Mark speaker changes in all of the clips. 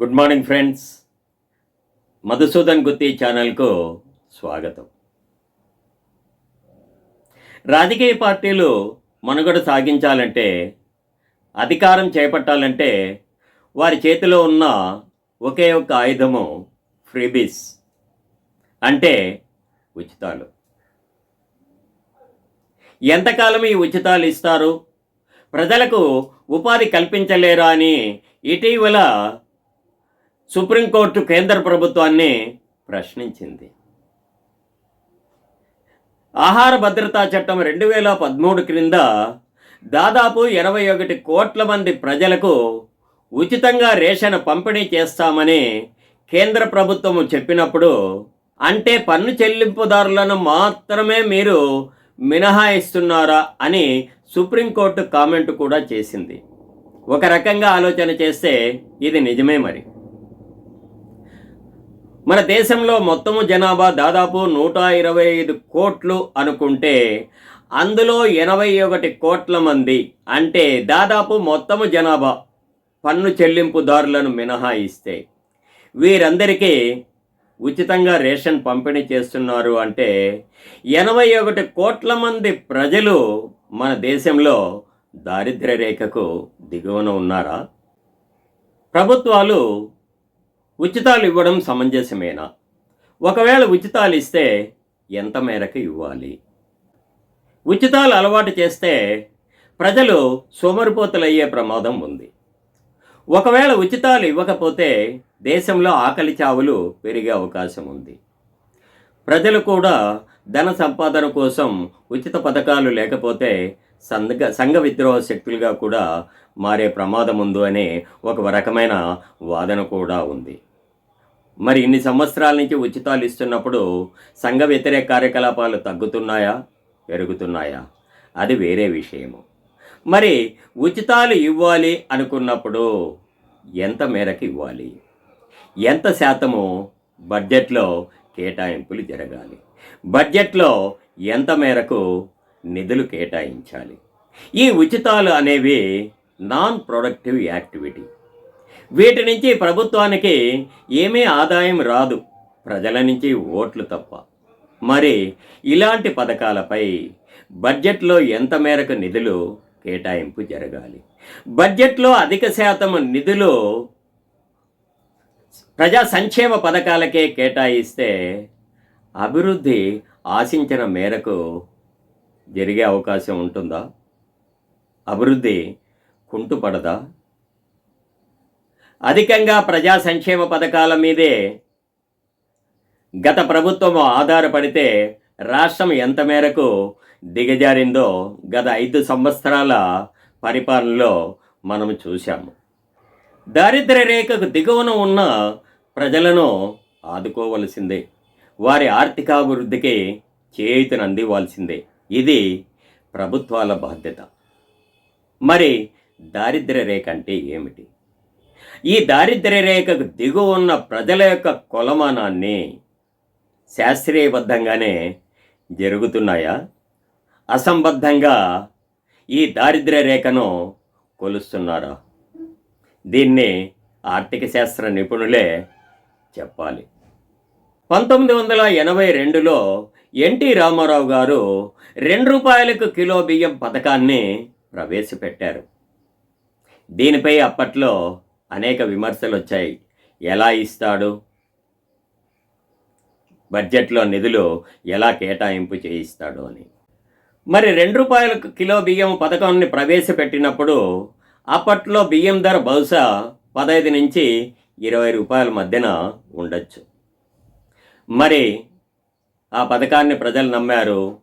Speaker 1: Good morning friends. Madhusudan Gutti ఛానల్కు స్వాగతం. రాజకీయ పార్టీలు మనుగడ సాగించాలంటే అధికారం చేపట్టాలంటే వారి చేతిలో ఉన్న ఒకే ఒక్క ఆయుధము ఫ్రీబీస్ అంటే ఉచితాలు. ఎంతకాలం ఈ ఉచితాలు ఇస్తారు? ప్రజలకు ఉపాధి కల్పించలేరా అని ఇటీవల సుప్రీంకోర్టు కేంద్ర ప్రభుత్వాన్ని ప్రశ్నించింది. ఆహార భద్రతా చట్టం రెండు వేల పదమూడు క్రింద దాదాపు ఇరవై ఒకటి కోట్ల మంది ప్రజలకు ఉచితంగా రేషన్ పంపిణీ చేస్తామని కేంద్ర ప్రభుత్వం చెప్పినప్పుడు అంటే పన్ను చెల్లింపుదారులను మాత్రమే మీరు మినహాయిస్తున్నారా అని సుప్రీంకోర్టు కామెంట్ కూడా చేసింది. ఒక రకంగా ఆలోచన చేస్తే ఇది నిజమే మరి. మన దేశంలో మొత్తము జనాభా దాదాపు నూట ఇరవై ఐదు కోట్లు అనుకుంటే అందులో ఎనభై ఒకటి కోట్ల మంది అంటే దాదాపు మొత్తము జనాభా పన్ను చెల్లింపుదారులను మినహాయిస్తే. వీరందరికీ ఉచితంగా రేషన్ పంపిణీ చేస్తున్నారు అంటే ఎనభై ఒకటి కోట్ల మంది ప్రజలు మన దేశంలో దారిద్ర్య రేఖకు దిగువన ఉన్నారా? ప్రభుత్వాలు ఉచితాలు ఇవ్వడం సమంజసమేనా? ఒకవేళ ఉచితాలు ఇస్తే ఎంత మేరకు ఇవ్వాలి? ఉచితాలు అలవాటు చేస్తే ప్రజలు సోమరిపోతులయ్యే ప్రమాదం ఉంది. ఒకవేళ ఉచితాలు ఇవ్వకపోతే దేశంలో ఆకలి చావులు పెరిగే అవకాశం ఉంది. ప్రజలు కూడా ధన సంపాదన కోసం ఉచిత పథకాలు లేకపోతే సంఘ సంఘ విద్రోహ శక్తులుగా కూడా మారే ప్రమాదం ఉందో అనే ఒక రకమైన వాదన కూడా ఉంది. మరి ఇన్ని సంవత్సరాల నుంచి ఉచితాలు ఇస్తున్నప్పుడు సంఘ వ్యతిరేక కార్యకలాపాలు తగ్గుతున్నాయా? పెరుగుతున్నాయా? అది వేరే విషయము. మరి ఉచితాలు ఇవ్వాలి అనుకున్నప్పుడు ఎంత మేరకు ఇవ్వాలి? ఎంత శాతము బడ్జెట్లో కేటాయింపులు జరగాలి? బడ్జెట్లో ఎంత మేరకు నిధులు కేటాయించాలి. ఈ ఉచితాలు అనేవి నాన్ ప్రొడక్టివ్ యాక్టివిటీ వీటి నుంచి ప్రభుత్వానికి ఏమీ ఆదాయం రాదు. ప్రజల నుంచి ఓట్లు తప్ప. మరి ఇలాంటి పథకాలపై బడ్జెట్లో ఎంత మేరకు నిధులు కేటాయింపు జరగాలి? బడ్జెట్లో అధిక శాతం నిధులు ప్రజా సంక్షేమ పథకాలకే కేటాయిస్తే అభివృద్ధి ఆశించిన మేరకు జరిగే అవకాశం ఉంటుందా? అభివృద్ధి కుంటుపడదా? అధికంగా ప్రజా సంక్షేమ పథకాల మీదే గత ప్రభుత్వం ఆధారపడితే రాష్ట్రం ఎంత మేరకు దిగజారిందో గత ఐదు సంవత్సరాల పరిపాలనలో మనం చూశాము. దారిద్ర్య రేఖకు దిగువన ఉన్న ప్రజలను ఆదుకోవలసిందే. వారి ఆర్థికాభివృద్ధికి చేయుతను అందివ్వాల్సిందే ఇది ప్రభుత్వాల బాధ్యత. మరి దారిద్ర్య రేఖ అంటే ఏమిటి? ఈ దారిద్ర్య రేఖకు దిగువ ఉన్న ప్రజల యొక్క కొలమానాన్ని శాస్త్రీయబద్ధంగానే జరుగుతున్నాయా? అసంబద్ధంగా ఈ దారిద్ర్య రేఖను కొలుస్తున్నారా? దీన్ని ఆర్థిక శాస్త్ర నిపుణులే చెప్పాలి. పంతొమ్మిది వందల ఎనభై రెండులో ఎన్టీ రామారావు గారు రెండు రూపాయలకు కిలో బియ్యం పథకాన్ని ప్రవేశపెట్టారు. దీనిపై అప్పట్లో అనేక విమర్శలు వచ్చాయి ఎలా ఇస్తాడు? బడ్జెట్లో నిధులు ఎలా కేటాయింపు చేయిస్తాడు అని. మరి రెండు రూపాయలకు కిలో బియ్యం పథకాన్ని ప్రవేశపెట్టినప్పుడు అప్పట్లో బియ్యం ధర బహుశా పదహైదు నుంచి ఇరవై రూపాయల మధ్యన ఉండొచ్చు. మరి ఆ పథకాన్ని ప్రజలు నమ్మారు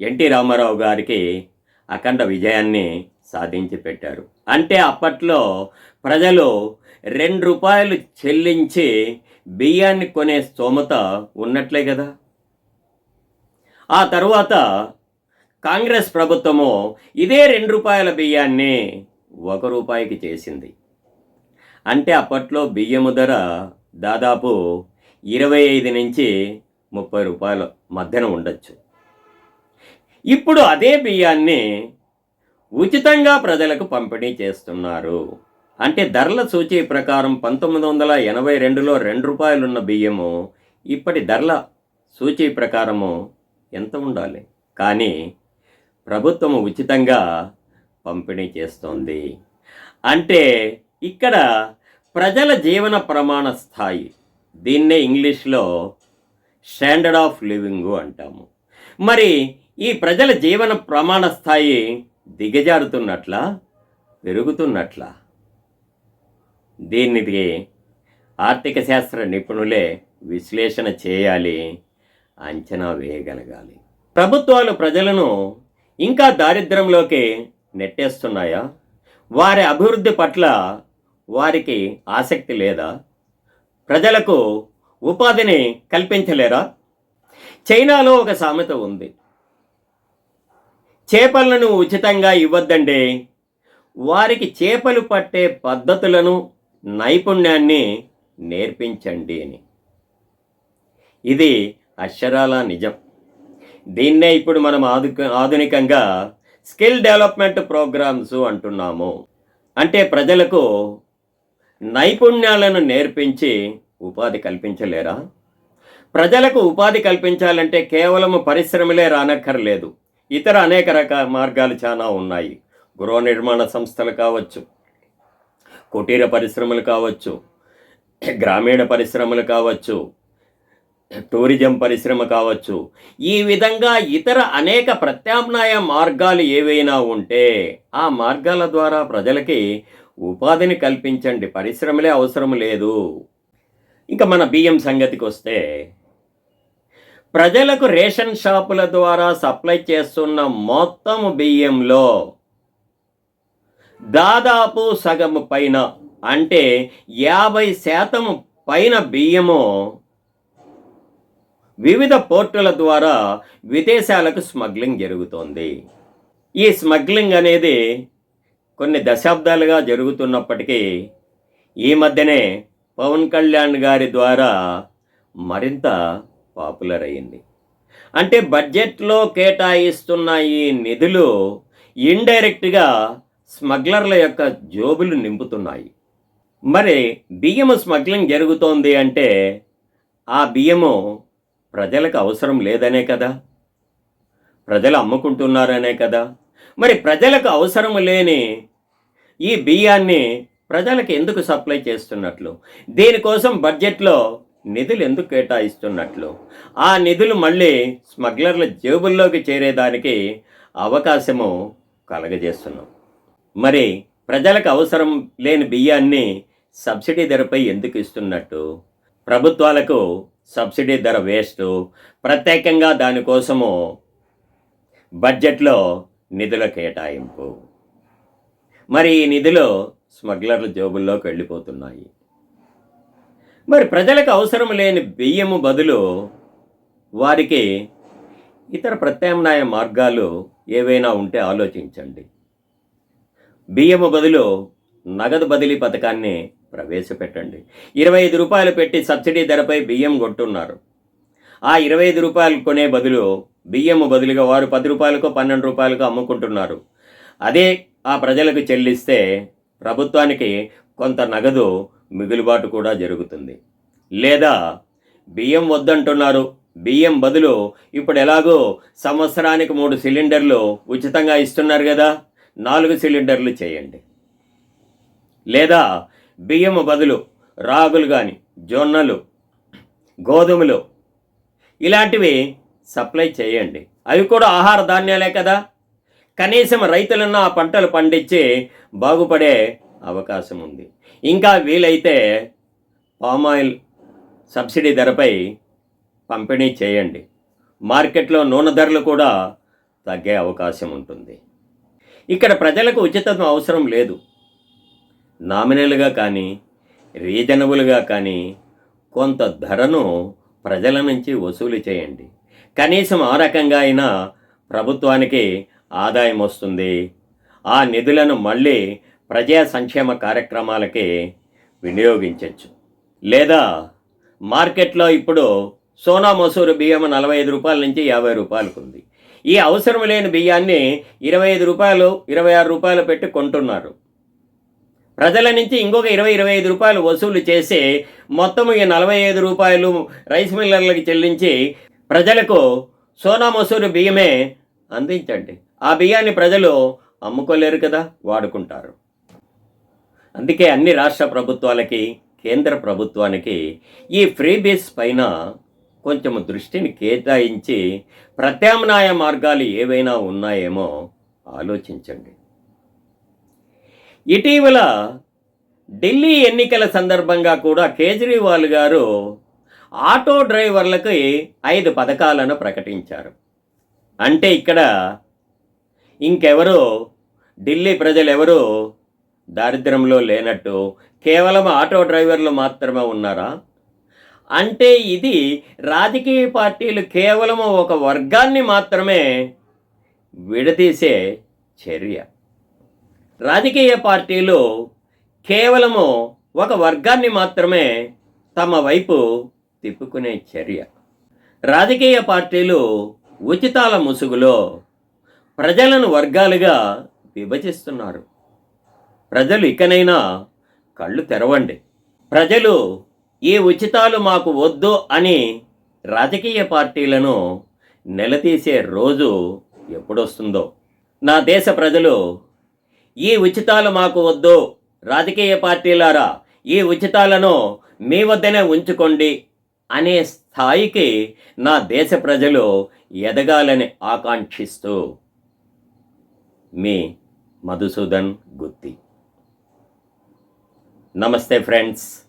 Speaker 1: ఎన్టీ రామారావు గారికి అఖండ విజయాన్ని సాధించి పెట్టారు. అంటే అప్పట్లో ప్రజలు రెండు రూపాయలు చెల్లించి బియ్యాన్ని కొనే స్తోమత ఉన్నట్లే కదా. ఆ తరువాత కాంగ్రెస్ ప్రభుత్వము ఇదే రెండు రూపాయల బియ్యాన్ని ఒక రూపాయికి చేసింది. అంటే అప్పట్లో బియ్యము ధర దాదాపు ఇరవై ఐదు నుంచి ముప్పై రూపాయల మధ్యన ఉండొచ్చు. ఇప్పుడు అదే బియ్యాన్ని ఉచితంగా ప్రజలకు పంపిణీ చేస్తున్నారు. అంటే ధరల సూచి ప్రకారం పంతొమ్మిది వందల ఎనభై రెండులో రెండు రూపాయలున్న బియ్యము ఇప్పటి ధరల సూచి ప్రకారము ఎంత ఉండాలి? కానీ ప్రభుత్వం ఉచితంగా పంపిణీ చేస్తోంది. అంటే ఇక్కడ ప్రజల జీవన ప్రమాణ స్థాయి దీన్నే ఇంగ్లీష్లో స్టాండర్డ్ ఆఫ్ లివింగ్ అంటాము. మరి ఈ ప్రజల జీవన ప్రమాణ స్థాయి దిగజారుతున్నట్లా పెరుగుతున్నట్లా? దీనికి ఆర్థిక శాస్త్ర నిపుణులే విశ్లేషణ చేయాలి అంచనా వేయగలగాలి. ప్రభుత్వాలు ప్రజలను ఇంకా దారిద్ర్యంలోకి నెట్టేస్తున్నాయా? వారి అభివృద్ధి పట్ల వారికి ఆసక్తి లేదా? ప్రజలకు ఉపాధిని కల్పించలేరా? చైనాలో ఒక సామెత ఉంది. చేపలను ఉచితంగా ఇవ్వద్దండి వారికి చేపలు పట్టే పద్ధతులను నైపుణ్యాన్ని నేర్పించండి అని. ఇది అక్షరాల నిజం. దీన్నే ఇప్పుడు మనం ఆధు ఆధునికంగా స్కిల్ డెవలప్మెంట్ ప్రోగ్రామ్స్ అంటున్నాము. అంటే ప్రజలకు నైపుణ్యాలను నేర్పించి ఉపాధి కల్పించలేరా? ప్రజలకు ఉపాధి కల్పించాలంటే కేవలం పరిశ్రమలే రానక్కర్లేదు. ఇతర అనేక రకాల మార్గాలు చాలా ఉన్నాయి. గృహ నిర్మాణ సంస్థలు కావచ్చు కుటీర పరిశ్రమలు కావచ్చు గ్రామీణ పరిశ్రమలు కావచ్చు టూరిజం పరిశ్రమ కావచ్చు. ఈ విధంగా ఇతర అనేక ప్రత్యామ్నాయ మార్గాలు ఏవైనా ఉంటే ఆ మార్గాల ద్వారా ప్రజలకి ఉపాధిని కల్పించండి. పరిశ్రమలే అవసరం లేదు. ఇంకా మన బియ్యం సంగతికి వస్తే ప్రజలకు రేషన్ షాపుల ద్వారా సప్లై చేస్తున్న మొత్తం బియ్యంలో దాదాపు సగం పైన అంటే యాభై శాతం పైన బియ్యము వివిధ పోర్టుల ద్వారా విదేశాలకు స్మగ్లింగ్ జరుగుతోంది. ఈ స్మగ్లింగ్ అనేది కొన్ని దశాబ్దాలుగా జరుగుతున్నప్పటికీ ఈ మధ్యనే పవన్ కళ్యాణ్ గారి ద్వారా మరింత పాపులర్ అయింది అంటే బడ్జెట్లో కేటాయిస్తున్న ఈ నిధులు ఇండైరెక్ట్గా స్మగ్లర్ల యొక్క జోబులు నింపుతున్నాయి. మరి బియ్యము స్మగ్లింగ్ జరుగుతోంది అంటే ఆ బియ్యము ప్రజలకు అవసరం లేదనే కదా? ప్రజలు అమ్ముకుంటున్నారనే కదా? మరి ప్రజలకు అవసరం లేని ఈ బియ్యాన్ని ప్రజలకు ఎందుకు సప్లై చేస్తున్నట్లు? దీనికోసం బడ్జెట్లో నిధులు ఎందుకు కేటాయిస్తున్నట్లు? ఆ నిధులు మళ్ళీ స్మగ్లర్ల జేబుల్లోకి చేరేదానికి అవకాశము కలగజేస్తున్నాం. మరి ప్రజలకు అవసరం లేని బియ్యాన్ని సబ్సిడీ ధరపై ఎందుకు ఇస్తున్నట్టు? ప్రభుత్వాలకు సబ్సిడీ ధర వేస్ట్. ప్రత్యేకంగా దానికోసము బడ్జెట్లో నిధుల కేటాయింపు. మరి ఈ నిధులు స్మగ్లర్ల జోబుల్లోకి వెళ్ళిపోతున్నాయి. మరి ప్రజలకు అవసరం లేని బియ్యము బదులు వారికి ఇతర ప్రత్యామ్నాయ మార్గాలు ఏవైనా ఉంటే ఆలోచించండి. బియ్యము బదులు నగదు బదిలీ పథకాన్ని ప్రవేశపెట్టండి. ఇరవై ఐదు రూపాయలు పెట్టి సబ్సిడీ ధరపై బియ్యం కొట్టున్నారు. ఆ ఇరవై ఐదు రూపాయలు కొనే బదులు బియ్యము బదులుగా వారు పది రూపాయలకు పన్నెండు రూపాయలకు అమ్ముకుంటున్నారు. అదే ఆ ప్రజలకు చెల్లిస్తే ప్రభుత్వానికి కొంత నగదు మిగులుబాటు కూడా జరుగుతుంది. లేదా బియ్యం వద్దంటున్నారు. బియ్యం బదులు ఇప్పుడు ఎలాగో సంవత్సరానికి మూడు సిలిండర్లు ఉచితంగా ఇస్తున్నారు కదా. నాలుగు సిలిండర్లు చేయండి. లేదా బియ్యం బదులు రాగులు కానీ జొన్నలు గోధుమలు ఇలాంటివి సప్లై చేయండి. అవి కూడా ఆహార ధాన్యాలే కదా. కనీసం రైతులన్న ఆ పంటలు పండించి బాగుపడే అవకాశం ఉంది. ఇంకా వీలైతే పామాయిల్ సబ్సిడీ ధరపై పంపిణీ చేయండి. మార్కెట్లో నూనె ధరలు కూడా తగ్గే అవకాశం ఉంటుంది. ఇక్కడ ప్రజలకు ఉచితం అవసరం లేదు. నామినల్గా కానీ రీజనబుల్గా కానీ కొంత ధరను ప్రజల నుంచి వసూలు చేయండి. కనీసం ఆ రకంగా అయినా ప్రభుత్వానికి ఆదాయం వస్తుంది. ఆ నిధులను మళ్ళీ ప్రజా సంక్షేమ కార్యక్రమాలకి వినియోగించవచ్చు లేదా మార్కెట్లో ఇప్పుడు సోనా మసూరు బియ్యం నలభై ఐదు రూపాయల నుంచి యాభై రూపాయలకు ఉంది. ఈ అవసరం లేని బియ్యాన్ని ఇరవై ఐదు రూపాయలు ఇరవై ఆరు రూపాయలు పెట్టి కొంటున్నారు. ప్రజల నుంచి ఇంకొక ఇరవై ఇరవై ఐదు రూపాయలు వసూలు చేసి మొత్తం ఈ నలభై ఐదు రూపాయలు రైస్ మిల్లర్లకు చెల్లించి ప్రజలకు సోనా మసూరు బియ్యమే అందించండి. ఆ బియ్యాన్ని ప్రజలు అమ్ముకోలేరు కదా వాడుకుంటారు. అందుకే అన్ని రాష్ట్ర ప్రభుత్వాలకి కేంద్ర ప్రభుత్వానికి ఈ ఫ్రీబీస్ పైన కొంచెం దృష్టిని కేటాయించి ప్రత్యామ్నాయ మార్గాలు ఏవైనా ఉన్నాయేమో ఆలోచించండి. ఇటీవల ఢిల్లీ ఎన్నికల సందర్భంగా కూడా కేజ్రీవాల్ గారు ఆటో డ్రైవర్లకి ఐదు పథకాలను ప్రకటించారు. అంటే ఇక్కడ ఇంకెవరో? ఢిల్లీ ప్రజలు దారిద్రంలో దారిద్ర్యంలో లేనట్టు కేవలం ఆటో డ్రైవర్లు మాత్రమే ఉన్నారా? అంటే ఇది రాజకీయ పార్టీలు కేవలం ఒక వర్గాన్ని మాత్రమే విడదీసే చర్య. రాజకీయ పార్టీలు కేవలము ఒక వర్గాన్ని మాత్రమే తమ వైపు తిప్పుకునే చర్య. రాజకీయ పార్టీలు ఉచితాల ముసుగులో ప్రజలను వర్గాలుగా విభజిస్తున్నారు. ప్రజలు ఇకనైనా కళ్ళు తెరవండి. ప్రజలు ఈ ఉచితాలు మాకు వద్దు అని రాజకీయ పార్టీలను నిలదీసే రోజు ఎప్పుడొస్తుందో. నా దేశ ప్రజలు ఈ ఉచితాలు మాకు వద్దు రాజకీయ పార్టీలారా ఈ ఉచితాలను మీ వద్దనే ఉంచుకోండి అనే స్థాయికి నా దేశ ప్రజలు ఎదగాలని ఆకాంక్షిస్తూ మీ మధుసూదన్ గుత్తి. నమస్తే ఫ్రెండ్స్.